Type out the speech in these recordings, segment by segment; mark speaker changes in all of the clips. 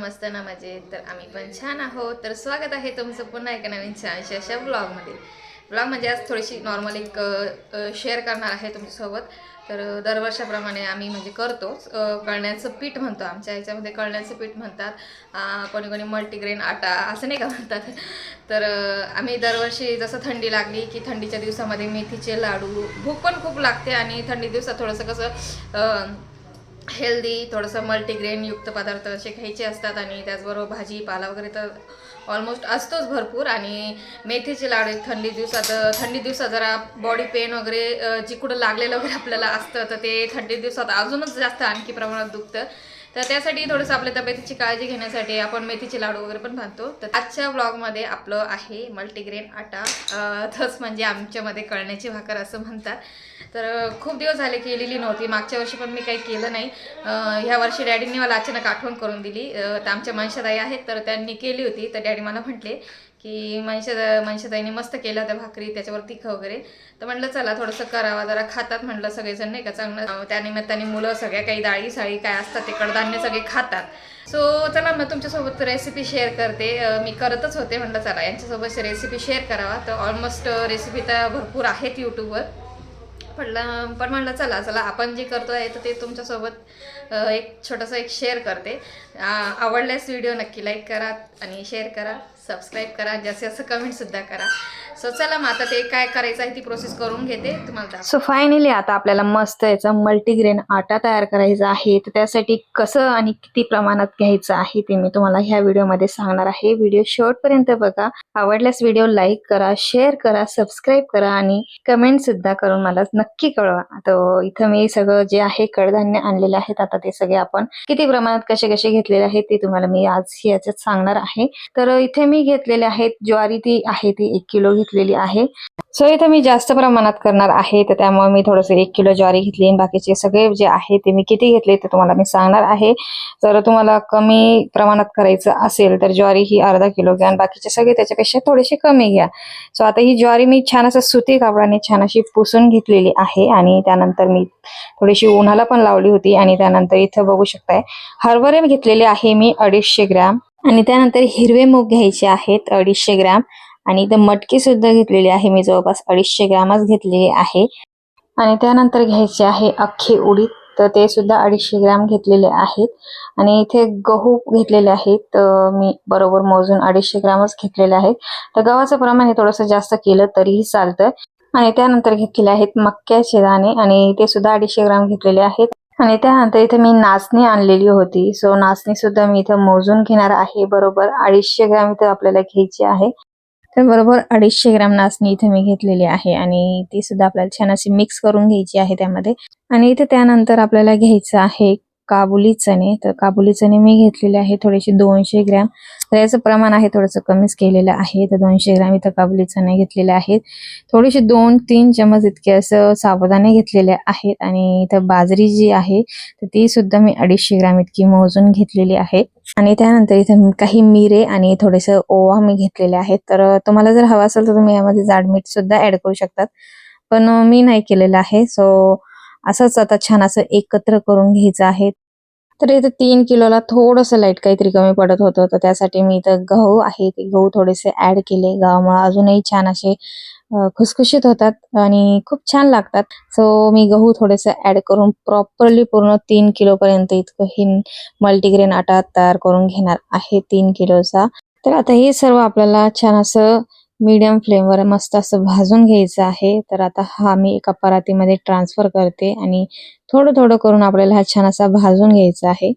Speaker 1: मस्त ना मजेत तर आम्ही पण छान आहोत. तर स्वागत आहे तुमचं पुन्हा एका नवीन छानशा अशा ब्लॉगमध्ये. ब्लॉग म्हणजे आज थोडीशी नॉर्मल एक शेअर करणार आहे तुमच्यासोबत. तर दरवर्षाप्रमाणे आम्ही म्हणजे करतोच कळण्याचं पीठ म्हणतो आमच्या ह्याच्यामध्ये कळण्याचं पीठ म्हणतात. कोणी कोणी मल्टीग्रेन आटा असं नाही का म्हणतात. तर आम्ही दरवर्षी जसं थंडी लागली की थंडीच्या दिवसामध्ये मेथीचे लाडू. भूक पण खूप लागते आणि थंडी दिवसात थोडंसं कसं हेल्दी थोडंसं मल्टीग्रेन युक्त पदार्थ असे खायचे असतात आणि त्याचबरोबर भाजी पाला वगैरे तर ऑलमोस्ट असतोच भरपूर. आणि मेथीचे लाडू थंडी दिवसात थंडी दिवसात जरा बॉडी पेन वगैरे जिकडं जी कुठं लागलेलं वगैरे आपल्याला असतं तर ते थंडी दिवसात अजूनच जास्त आणखी प्रमाणात दुखतं. तर त्यासाठी थोडंसं आपल्या तब्येतीची काळजी घेण्यासाठी आपण मेथीचे लाडू वगैरे पण बांधतो तर आजच्या ब्लॉगमध्ये आपलं आहे मल्टीग्रेन आटा. अं, तच म्हणजे आमच्यामध्ये कळण्याची भाकर असं म्हणतात. तर खूप दिवस झाले केलेली नव्हती. मागच्या वर्षी पण मी काही केलं नाही. ह्या वर्षी डॅडींनी मला अचानक आठवण करून दिली. तर आमच्या मनशाताई आहेत तर त्यांनी केली होती. तर डॅडी मला म्हटले की मनशा मनशाताईने मस्त केल्या होत्या भाकरी त्याच्यावर तिखं वगैरे. तर म्हटलं चला थोडंसं करावा जरा खातात म्हटलं सगळेजण नाही का? चांगलं. त्यानिमित्ताने मुलं सगळ्या काही डाळी साळी काय असतात ते कडधान्य सगळे खातात. सो चला मग तुमच्यासोबत रेसिपी शेअर करते. मी करतच होते म्हटलं चला यांच्यासोबत रेसिपी शेअर करावा. तर ऑलमोस्ट रेसिपी तर भरपूर आहेत यूट्यूबवर म्हटलं पण म्हटलं चला चला आपण जे करतो आहे तर ते तुमच्यासोबत एक छोटंसं एक शेअर करते. आवडल्यास व्हिडिओ नक्की लाईक करा आणि शेअर करा. सबस्क्राईब करा जास्तीत जास्त कमेंटसुद्धा करा. सो चला मग आता ते काय करायचं आहे ती प्रोसेस करून घेते तुम्हाला सो फायनली आता आपल्याला मस्त याचा मल्टीग्रेन आटा तयार करायचा आहे. तर त्यासाठी कसं आणि किती प्रमाणात घ्यायचं आहे ते मी तुम्हाला ह्या व्हिडिओमध्ये सांगणार आहे. व्हिडिओ शेवटपर्यंत बघा. आवडल्यास व्हिडिओ लाईक करा शेअर करा सबस्क्राईब करा आणि कमेंट सुद्धा करून मला नक्की कळवा. तर इथं मी सगळं जे आहे कडधान्य आणलेले आहेत आता ते सगळे आपण किती प्रमाणात कसे कसे घेतलेले आहेत ते तुम्हाला मी आज याच्यात सांगणार आहे. तर इथे मी घेतलेले आहेत. ज्वारी ती आहे ती एक किलो घेतलेली आहे. सो इथं मी जास्त प्रमाणात करणार आहे तर त्यामुळे मी थोडंसं एक किलो ज्वारी घेतली आणि बाकीचे सगळे जे आहे ते मी किती घेतले ते तुम्हाला मी सांगणार आहे. जर तुम्हाला कमी प्रमाणात करायचं असेल तर ज्वारी ही अर्धा किलो घ्या आणि बाकीचे सगळे त्याच्यापेक्षा थोडेसे कमी घ्या. सो आता ही ज्वारी मी छान असं सुती कापडाने छान अशी पुसून घेतलेली आहे आणि त्यानंतर मी थोडीशी उन्हाला पण लावली होती आणि त्यानंतर इथं बघू शकताय. हरभरे घेतलेले आहे मी अडीचशे ग्रॅम. आणि त्यानंतर हिरवे मूग घ्यायचे आहेत अडीचशे ग्रॅम. आणि इथं मटकी सुद्धा घेतलेली आहे मी जवळपास अडीचशे ग्रॅमच घेतलेली आहे. आणि त्यानंतर घ्यायचे आहे अख्खे उडीद तर ते सुद्धा अडीचशे ग्रॅम घेतलेले आहेत. आणि इथे गहू घेतलेले आहेत तर मी बरोबर मोजून अडीचशे ग्रॅमच घेतलेले आहेत. तर गव्हाचं प्रमाण हे थोडंसं जास्त केलं तरीही चालतं आणि त्यानंतर घेतलेले आहेत मक्याचे दाणे आणि ते सुद्धा अडीचशे ग्राम घेतलेले आहेत. आणि त्यानंतर इथे मी नाचणी आणलेली होती. सो नाचणी सुद्धा मी इथं मोजून घेणार आहे. बरोबर अडीचशे ग्राम इथं आपल्याला घ्यायची आहे. तर बरोबर अडीचशे ग्राम नाचणी इथे मी घेतलेली आहे आणि ती सुद्धा आपल्याला छान अशी मिक्स करून घ्यायची आहे त्यामध्ये. आणि इथे त्यानंतर आपल्याला घ्यायचं आहे काबुली चणे तर काबुली चणे मी घेतलेले आहे थोडेसे दोनशे ग्रॅम. तर याचं प्रमाण आहे थोडंसं कमीच केलेलं आहे. तर दोनशे ग्रॅम इथं काबुली चणे घेतलेले आहेत. थोडेसे दोन तीन चमच इतके असं साबुदाणे घेतलेले आहेत. आणि इथं बाजरी जी आहे तर ती सुद्धा मी अडीचशे ग्रॅम इतकी मोजून घेतलेली आहे. आणि त्यानंतर इथे काही मिरे आणि थोडेसे ओवा मी घेतलेले आहेत. तर तुम्हाला जर हवा असेल तर तुम्ही यामध्ये जाड मीठ सुद्धा ऍड करू शकतात. पण मी नाही केलेलं आहे. सो असंच आता छान असं एकत्र करून घ्यायचं आहे. तर इथं तीन किलोला थोडंसं लाइट काहीतरी कमी पडत होतं तर त्यासाठी मी इथं गहू आहे ते गहू थोडेसे ऍड केले. गव्हामुळे अजूनही छान असे खुसखुशीत होतात आणि खूप छान लागतात. सो मी गहू थोडेसे ऍड करून प्रॉपरली पूर्ण तीन किलो पर्यंत इतकं हे मल्टीग्रेन आटा तयार करून घेणार आहे तीन किलोचा. तर आता हे सर्व आपल्याला छान असं मीडियम फ्लेमवर मस्त असं भाजून घ्यायचं आहे. तर आता हा मी एका परातीमध्ये ट्रान्सफर करते आणि थोडं थोडं करून आपल्याला हा छान असा भाजून घ्यायचा आहे.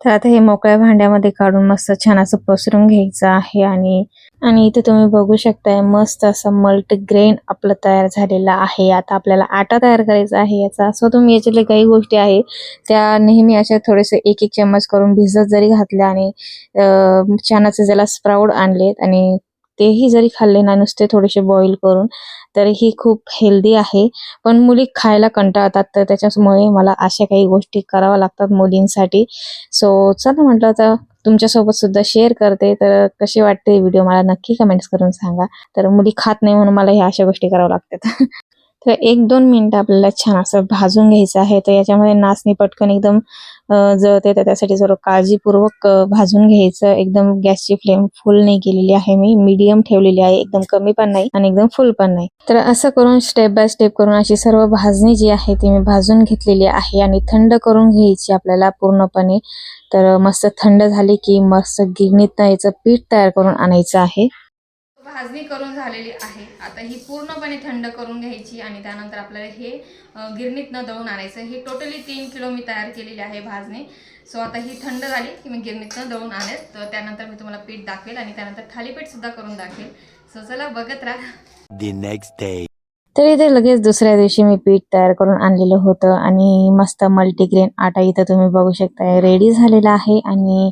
Speaker 1: तर आता हे मोकळ्या भांड्यामध्ये काढून मस्त छान असं पसरून घ्यायचं आहे आणि आणि इथे तुम्ही बघू शकताय मस्त असं मल्टीग्रेन आपलं तयार झालेलं आहे. आता आपल्याला आटा तयार करायचा आहे. याचा सो तुम्ही याच्यातल्या काही गोष्टी आहे त्या नेहमी अशा थोडेसे एक एक चम्मच करून भिजत जरी घातल्या आणि अं, छान असे ज्याला स्प्राऊड आणलेत आणि तेही जरी खाल्ले ना नुसते थोडेसे बॉईल करून तरीही खूप हेल्दी आहे. पण मुली खायला कंटाळतात तर त्याच्यामुळे मला अशा काही गोष्टी कराव्या लागतात मुलींसाठी. सो चला म्हटलं तर तुमच्यासोबत सुद्धा शेअर करते तर कशी वाटते व्हिडिओ मला नक्की कमेंट्स करून सांगा. तर मुली खात नाही म्हणून मला ह्या अशा गोष्टी कराव्या लागतात. तर एक दोन मिनिटं आपल्याला छान असं भाजून घ्यायचं आहे. तर याच्यामध्ये नाचणी पटकन एकदम जळते. तर त्यासाठी सर्व काळजीपूर्वक भाजून घ्यायचं. एकदम गॅसची फ्लेम फुल नाही केलेली आहे मी. मीडियम ठेवलेली आहे. एकदम कमी पण नाही आणि एकदम फुल पण नाही. तर असं करून स्टेप बाय स्टेप करून अशी सर्व भाजणी जी आहे ती मी भाजून घेतलेली आहे आणि थंड करून घ्यायची आपल्याला पूर्णपणे. तर मस्त थंड झाली की मस्त गिरणीत यायचं पीठ तयार करून आणायचं आहे. भाजणी करून झालेली आहे. आता ही पूर्णपणे थंड करून घ्यायची आणि त्यानंतर आपल्याला हे गिरणीतनं दळून आणायचं. हे टोटली तीन किलो मी तयार केलेली आहे भाजणी. सो आता ही थंड झाली की मी गिरणीतनं दळून आणेल. तर त्यानंतर मी तुम्हाला पीठ दाखवेल आणि त्यानंतर थालीपीठ सुद्धा करून दाखवेल. सो चला बघत राहा. तर इथे लगेच दुसऱ्या दिवशी मी पीठ तयार करून आणलेलं होतं आणि मस्त मल्टीग्रेन आटा इथं तुम्ही बघू शकताय. रेडी झालेला आहे आणि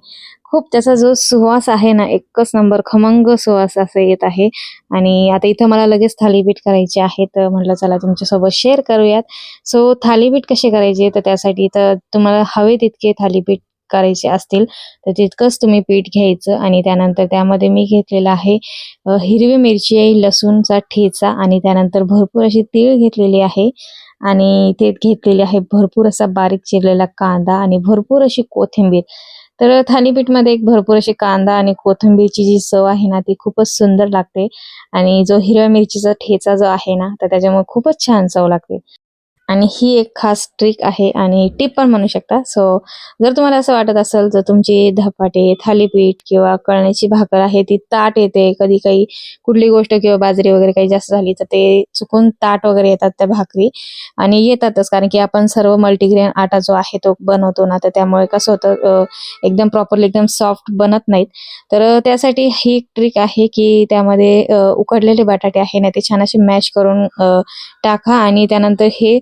Speaker 1: खूप त्याचा जो सुवास आहे ना एकच नंबर खमंग सुवास असं येत आहे. आणि आता इथं मला लगेच थालीपीठ करायची आहे तर म्हटलं चला तुमच्यासोबत शेअर करूयात. सो थालीपीठ कसे करायचे तर त्यासाठी तर तुम्हाला हवे तितके थालीपीठ करायचे असतील तर तितकंच तुम्ही पीठ घ्यायचं. आणि त्यानंतर त्यामध्ये मी घेतलेलं आहे हिरवी मिरची आहे लसूणचा ठेचा आणि त्यानंतर भरपूर अशी तीळ घेतलेली आहे. आणि ते घेतलेली आहे भरपूर असा बारीक चिरलेला कांदा आणि भरपूर अशी कोथिंबीर. तर थालीपीठमध्ये एक भरपूर अशी कांदा आणि कोथिंबीरची जी चव आहे ना ती खूपच सुंदर लागते. आणि जो हिरव्या मिरचीचा ठेचा जो आहे ना तर त्याच्यामुळे खूपच छान चव लागते. आणि ही एक खास ट्रिक आहे आणि टिप पण म्हणू शकता. सो जर तुम्हाला असं वाटत असेल तर तुमची धपाटे थालीपीठ किंवा कळण्याची भाकर आहे ती ताट येते कधी काही कुठली गोष्ट किंवा बाजरी वगैरे काही जास्त झाली तर ते चुकून ताट वगैरे येतात त्या भाकरी. आणि येतातच कारण की आपण सर्व मल्टीग्रेन आटा जो आहे तो बनवतो ना तर त्यामुळे कसं होतं एकदम प्रॉपरली एकदम सॉफ्ट बनत नाहीत. तर त्यासाठी ही एक ट्रिक आहे की त्यामध्ये उकडलेले बटाटे आहे ना ते छान असे मॅश करून टाका आणि त्यानंतर हे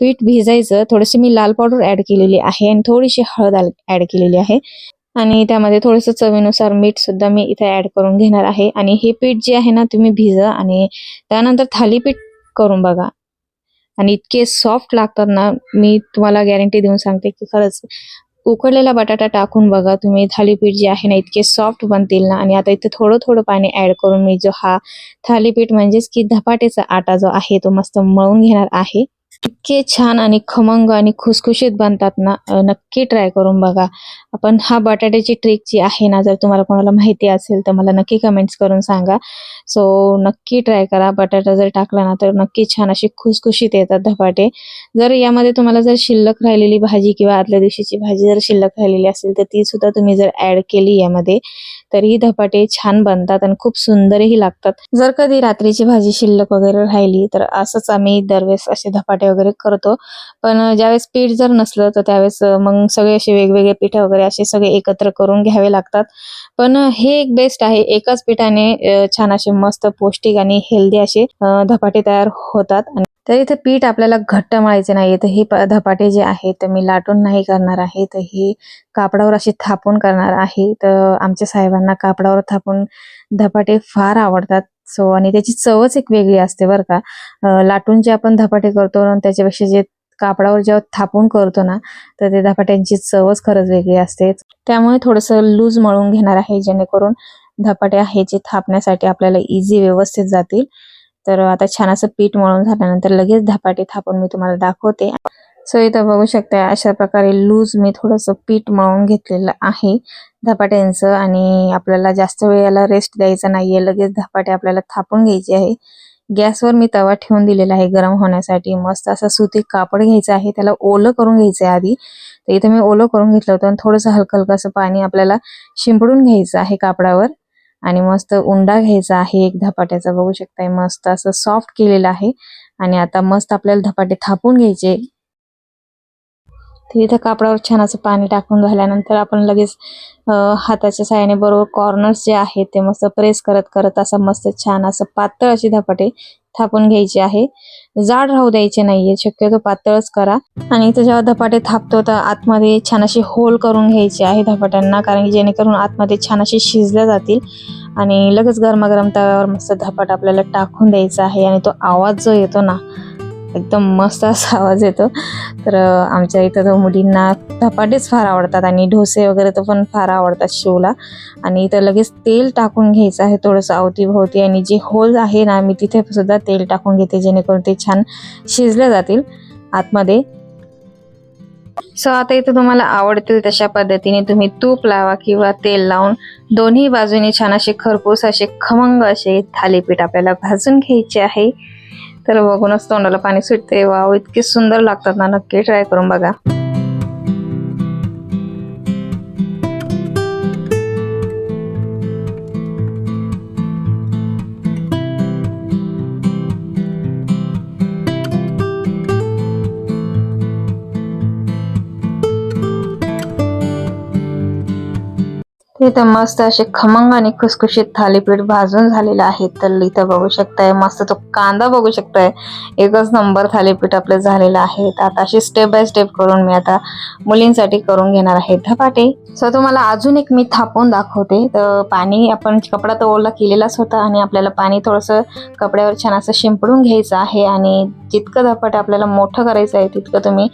Speaker 1: पीठ भिजायचं थोडीशी मी लाल पावडर ऍड केलेली आहे आणि थोडीशी हळद ऍड केलेली आहे. आणि त्यामध्ये थोडंसं चवीनुसार मीठ सुद्धा मी इथे ऍड करून घेणार आहे. आणि हे पीठ जे आहे ना तुम्ही भिजा आणि त्यानंतर थालीपीठ करून बघा. आणि इतके सॉफ्ट लागतात ना मी तुम्हाला गॅरंटी देऊन सांगते की खरंच उकडलेला बटाटा टाकून बघा तुम्ही थालीपीठ जे आहे ना इतके सॉफ्ट बनतील ना. आणि आता इथे थोडं थोडं पाणी ऍड करून मी जो हा थालीपीठ म्हणजेच की धपाट्याचा आटा जो आहे तो मस्त मळून घेणार आहे. इतके छान आणि खमंग आणि खुसखुशीत बनतात ना नक्की ट्राय करून बघा. आपण हा बटाट्याची ट्रिक जी आहे ना जर तुम्हाला कोणाला माहिती असेल तर मला नक्की कमेंट्स करून सांगा. सो नक्की ट्राय करा. बटाटा जर टाकला ना तर नक्की छान अशी खुसखुशीत येतात धपाटे. जर यामध्ये तुम्हाला जर शिल्लक राहिलेली भाजी किंवा आदल्या दिवशीची भाजी जर शिल्लक राहिलेली असेल तर ती सुद्धा तुम्ही जर ऍड केली यामध्ये. तरीही धपाटे छान बनतात आणि खूप सुंदरही लागतात. जर कधी रात्रीची भाजी शिल्लक वगैरे राहिली तर असंच आम्ही दरवेळेस असे धपाटे वगैरे करतो. पण ज्यावेळेस पीठ जर नसलं तर त्यावेळेस मग सगळे असे वेगवेगळे पीठ वगैरे असे सगळे एकत्र करून घ्यावे लागतात. पण हे एक बेस्ट आहे. एकाच पिठाने छान असे मस्त पौष्टिक आणि हेल्दी असे धपाटे तयार होतात. आणि तर इथे पीठ आपल्याला घट्ट मळायचे नाही तर हे धपाटे जे आहेत ते मी लाटून नाही करणार आहे. तर हे कापडावर अशी थापून करणार आहे. तर आमच्या साहेबांना कापडावर थापून धपाटे फार आवडतात. सो आणि त्याची चवच एक वेगळी असते बरं का. लाटून जे आपण धपाटे करतो आणि त्याच्यापेक्षा जे कापडावर जेव्हा थापून करतो ना तर ते धपाट्यांची चवच खरंच वेगळी असते. त्यामुळे थोडंसं लूज मळून घेणार आहे जेणेकरून धपाटे आहे जे थापण्यासाठी आपल्याला इझी व्यवस्थित जातील. तर आता छान असं पीठ मळून झाल्यानंतर लगेच धपाटे थापून मी तुम्हाला दाखवते. सो इथं बघू शकता अशा प्रकारे लूज मी थोडंसं पीठ मळून घेतलेलं आहे. धपाट्यांचं आणि आपल्याला जास्त वेळ याला रेस्ट द्यायचा नाहीये लगेच धपाटे आपल्याला थापून घ्यायचे आहे. गॅसवर मी तवा ठेवून दिलेला आहे गरम होण्यासाठी. मस्त असं सुती कापड घ्यायचं आहे त्याला ओलं करून घ्यायचं आहे आधी. तर इथं मी ओलं करून घेतलं होतं आणि थोडंसं हलकं हलकं असं पाणी आपल्याला शिंपडून घ्यायचं आहे कापडावर. आणि मस्त उंडा घ्यायचा आहे एक धपाट्याचा. बघू शकताय मस्त असं सॉफ्ट केलेलं आहे. आणि आता मस्त आपल्याला धपाटे थापून घ्यायचे. तर इथं कापडावर छान असं पाणी टाकून झाल्यानंतर आपण लगेच हाताच्या साह्याने बरोबर कॉर्नर्स जे आहेत ते मस्त प्रेस करत करत असं मस्त छान असं पातळ अशी धपाटे थापून घ्यायची आहे. जाड राहू द्यायचे नाहीये शक्यतो पातळच करा. आणि इथं जेव्हा धपाटे थापतो तर आतमध्ये छान अशी होल करून घ्यायची आहे धपाट्यांना कारण की जेणेकरून आतमध्ये छान असे शिजल्या जातील. आणि लगेच गरमागरम तव्यावर मस्त धपाट आपल्याला टाकून द्यायचा आहे आणि तो आवाज जो येतो ना एकदम मस्त असा आवाज येतो. तर आमच्या इथं तर मुलींना धपाटेच फार आवडतात आणि डोसे वगैरे तर पण फार आवडतात शिवला. आणि इथं लगेच तेल टाकून घ्यायचं आहे थोडंसं अवतीभोवती आणि जे होल आहे ना मी तिथे सुद्धा तेल टाकून घेते जेणेकरून ते छान शिजले जातील आतमध्ये. सो आता इथं तुम्हाला आवडतील तशा पद्धतीने तुम्ही तूप लावा किंवा तेल लावून दोन्ही बाजूने छान असे खरपूस असे खमंग असे थालीपीठ आपल्याला भाजून घ्यायचे आहे. तर बघूनच तोंडाला पाणी सुटते वाव इतके सुंदर लागतात ना नक्की ट्राय करून बघा. इथं मस्त असे खमंग आणि खुसखुशीत थालीपीठ भाजून झालेलं आहे. तर इथं बघू शकताय मस्त तो कांदा बघू शकताय. एकच नंबर थालीपीठ आपलं झालेलं आहे. तर आता अशी स्टेप बाय स्टेप करून मी आता मुलींसाठी करून घेणार आहे. धपाटे सो तुम्हाला अजून एक मी थापून दाखवते. तर पाणी आपण कपडा तर ओला केलेलाच होता आणि आपल्याला पाणी थोडंसं कपड्यावर छान असं शिंपडून घ्यायचं आहे आणि जितकं धपाटे आपल्याला मोठं करायचं आहे तितकं तुम्ही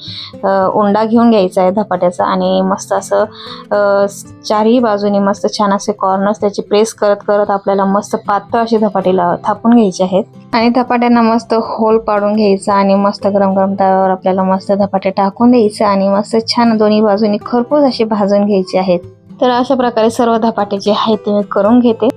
Speaker 1: उंडा घेऊन घ्यायचा आहे धपाट्याचा आणि मस्त असं अ, चारही बाजूने मस्त छान असे कॉर्नर्स त्याचे प्रेस करत करत आपल्याला मस्त पातळ असे धपाटे ला- थापून घ्यायचे आहेत. आणि धपाट्यांना मस्त होल पाडून घ्यायचा आणि मस्त गरम गरम तव्यावर आपल्याला मस्त धपाटे टाकून द्यायचे आणि मस्त छान दोन्ही बाजूनी खरपूस असे भाजून घ्यायचे आहेत. तर अशा प्रकारे सर्व धपाटे जे आहेत ते मी करून घेते.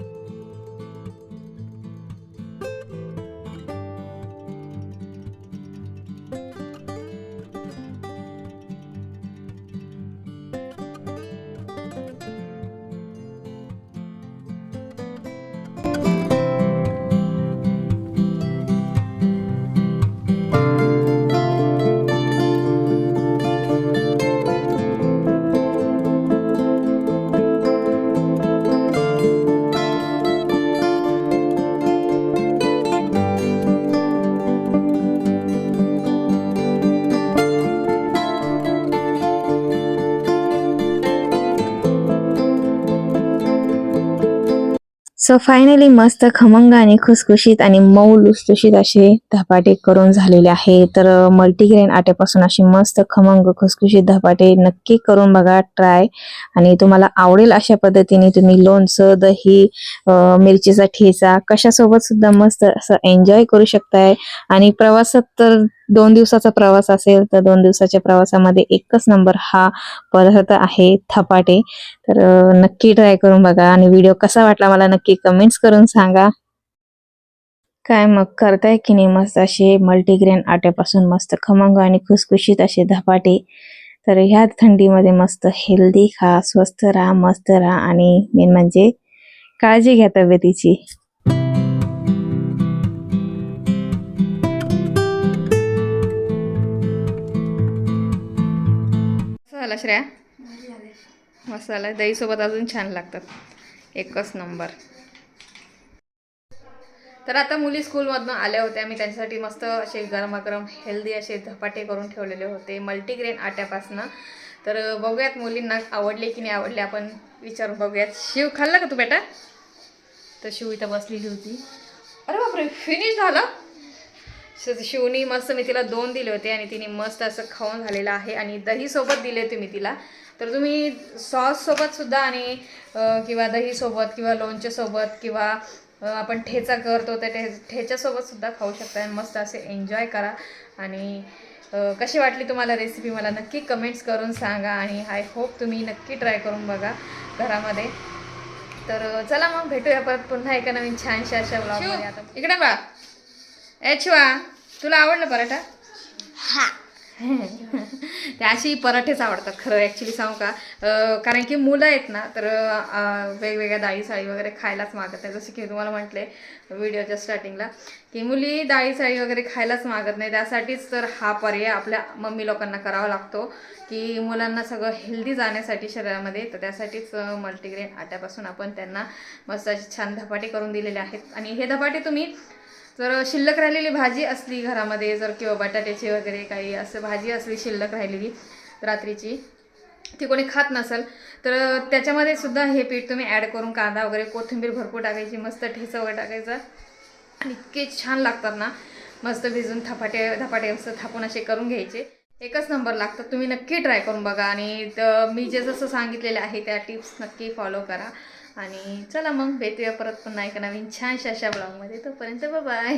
Speaker 1: सो फायनली मस्त खमंग आणि खुसखुशीत आणि मऊ लुसलुशीत असे धपाटे करून झालेले आहे. तर मल्टीग्रेन आट्यापासून अशी मस्त खमंग खुसखुशीत धपाटे नक्की करून बघा ट्राय आणि तुम्हाला आवडेल अशा पद्धतीने तुम्ही लोणचं दही मिरचीचा ठेचा कशासोबत सुद्धा मस्त असं एन्जॉय करू शकताय. आणि प्रवासात तर दोन दिवसाचा प्रवास असेल तर दोन दिवसाच्या प्रवासामध्ये एकच नंबर हा पदार्थ आहे धपाटे तर नक्की ट्राय करून बघा. आणि व्हिडिओ कसा वाटला मला नक्की कमेंट्स करून सांगा. काय मग करताय की नाही मस्त असे मल्टीग्रेन आट्यापासून मस्त खमंग आणि खुसखुशीत असे धपाटे. तर ह्या थंडीमध्ये मस्त हेल्दी खा स्वस्त राहा मस्त राहा. आणि मेन म्हणजे काळजी घ्या तब्येतीची. झाला श्रेया? मसाला दही सोबत अजून छान लागतात. एकच नंबर. तर आता मुली स्कूलमधनं आल्या होत्या. मी त्यांच्यासाठी मस्त असे गरमागरम हेल्दी असे धपाटे करून ठेवलेले होते. मल्टीग्रेन आट्यापासनं. तर बघूयात मुलींना आवडले की नाही आवडले आपण विचारून बघूयात. शिव खाल्ला का तू बेटा? तर शिव इथं बसलेली होती. अरे बापरे! फिनिश झालं? शिवनी मस्त मी तिला दोन दिले होते आणि तिने मस्त असं खाऊन झालेलं आहे आणि दही सोबत दिले होते मी तिला. तर तुम्ही सॉस सोबत सुद्धा आणि किंवा दही सोबत किंवा लोणच्या सोबत किंवा आपण ठेचा करतो त्या ठे ठेच्यासोबत सुद्धा खाऊ शकता आणि मस्त असे एन्जॉय करा. आणि कशी वाटली तुम्हाला रेसिपी मला नक्की कमेंट्स करून सांगा आणि आय होप तुम्ही नक्की ट्राय करून बघा घरामध्ये. तर चला मग भेटूया परत पुन्हा एका नवीन छानशा अशा ब्लॉगमध्ये आता इकडे बा ए शिवा तुला आवडलं पराठा? हा. ते अशी पराठेच आवडतात खरं ॲक्च्युली सांगू का? कारण की मुलं आहेत ना तर वेगवेगळ्या डाळी साळी वगैरे खायलाच मागत नाही जसं की तुम्हाला म्हटले व्हिडिओच्या स्टार्टिंगला की मुली डाळी साळी वगैरे खायलाच मागत नाही. त्यासाठीच तर हा पर्याय आपल्या मम्मी लोकांना करावा लागतो की मुलांना सगळं हेल्दी जाण्यासाठी शरीरामध्ये. तर त्यासाठीच मल्टीग्रेन आट्यापासून आपण त्यांना मस्त असे छान धपाटे करून दिलेले आहेत. आणि हे धपाटे तुम्ही जर शिल्लक राहिलेली भाजी असली घरामध्ये जर किंवा बटाट्याची वगैरे काही असं भाजी असली शिल्लक राहिलेली रात्रीची ती कोणी खात नसेल तर त्याच्यामध्ये सुद्धा हे पीठ तुम्ही ॲड करून कांदा वगैरे कोथिंबीर भरपूर टाकायची मस्त ठेचं वगैरे टाकायचं. आणि इतके छान लागतात ना
Speaker 2: मस्त भिजून थपाटे थपाटे असं थापून असे करून घ्यायचे. एकच नंबर लागतं तुम्ही नक्की ट्राय करून बघा. आणि मी जे जसं सांगितलेलं आहे त्या टिप्स नक्की फॉलो करा. आणि चला मग भेटूया परत पुन्हा एका नवीन छानशा अशा ब्लॉगमध्ये तोपर्यंत बाय